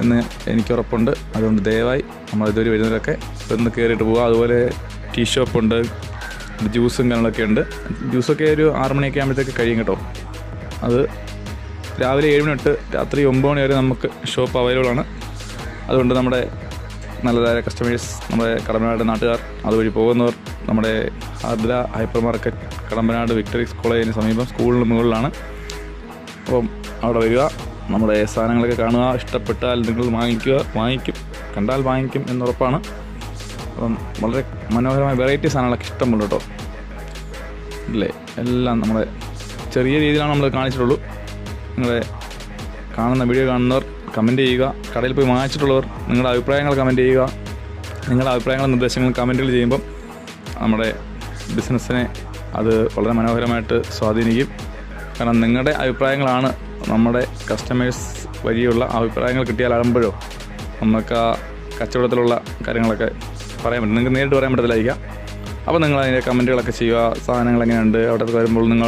എന്ന് എനിക്ക് ഉറപ്പുണ്ട് അതുകൊണ്ട് ദയവായി നമ്മൾ ഇതുവരെ വരുന്നവരൊക്കെ ഒന്ന് കയറിയിട്ട് പോവുക അതുപോലെ ടീ ഷോപ്പുണ്ട്. ജ്യൂസും കാര്യങ്ങളൊക്കെ ഉണ്ട്. ജ്യൂസൊക്കെ ഒരു ആറ് മണിയൊക്കെ ആകുമ്പോഴത്തേക്ക് കഴിയും കേട്ടോ. അത് രാവിലെ ഏഴ് മണി തൊട്ട് രാത്രി ഒമ്പത് മണി വരെ നമുക്ക് ഷോപ്പ് അവൈലബിൾ ആണ്. അതുകൊണ്ട് നമ്മുടെ നല്ലതായ കസ്റ്റമേഴ്സ് നമ്മുടെ കടമ്പനാട് നാട്ടുകാർ അതുവഴി പോകുന്നവർ നമ്മുടെ Ardra hyper market Kadampanad victories കോളേജിന് സമീപം സ്കൂളിന് മുകളിലാണ്. അപ്പം അവിടെ വരിക. നമ്മുടെ സാധനങ്ങളൊക്കെ കാണുക ഇഷ്ടപ്പെട്ടാൽ നിങ്ങൾ വാങ്ങിക്കുക വാങ്ങിക്കും കണ്ടാൽ വാങ്ങിക്കും എന്നുറപ്പാണ്. അപ്പം വളരെ മനോഹരമായ വെറൈറ്റി സാധനങ്ങളൊക്കെ ഇഷ്ടമുണ്ട് കേട്ടോ. ഇല്ലേ എല്ലാം നമ്മുടെ ചെറിയ രീതിയിലാണ് നമ്മൾ കാണിച്ചിട്ടുള്ളൂ. നിങ്ങളെ കാണുന്ന വീഡിയോ കാണുന്നവർ കമന്റ് ചെയ്യുക കടയിൽ പോയി വാങ്ങിച്ചിട്ടുള്ളവർ നിങ്ങളുടെ അഭിപ്രായങ്ങൾ കമന്റ് ചെയ്യുക. നിങ്ങളുടെ അഭിപ്രായങ്ങളും നിർദ്ദേശങ്ങളും കമന്റുകൾ ചെയ്യുമ്പം നമ്മുടെ ബിസിനസ്സിനെ അത് വളരെ മനോഹരമായിട്ട് സ്വാധീനിക്കും. കാരണം നിങ്ങളുടെ അഭിപ്രായങ്ങളാണ് നമ്മുടെ കസ്റ്റമേഴ്സ് വഴിയുള്ള അഭിപ്രായങ്ങൾ കിട്ടിയാലാകുമ്പോഴോ നമുക്ക് ആ കച്ചവടത്തിലുള്ള കാര്യങ്ങളൊക്കെ പറയാൻ പറ്റും. നിങ്ങൾക്ക് നേരിട്ട് പറയാൻ പറ്റത്തില്ലായിരിക്കാം. അപ്പോൾ നിങ്ങൾ അതിന്റെ കമന്റുകളൊക്കെ ചെയ്യുക. സാധനങ്ങൾ എങ്ങനെയുണ്ട്? അവിടെ വരുമ്പോൾ നിങ്ങൾ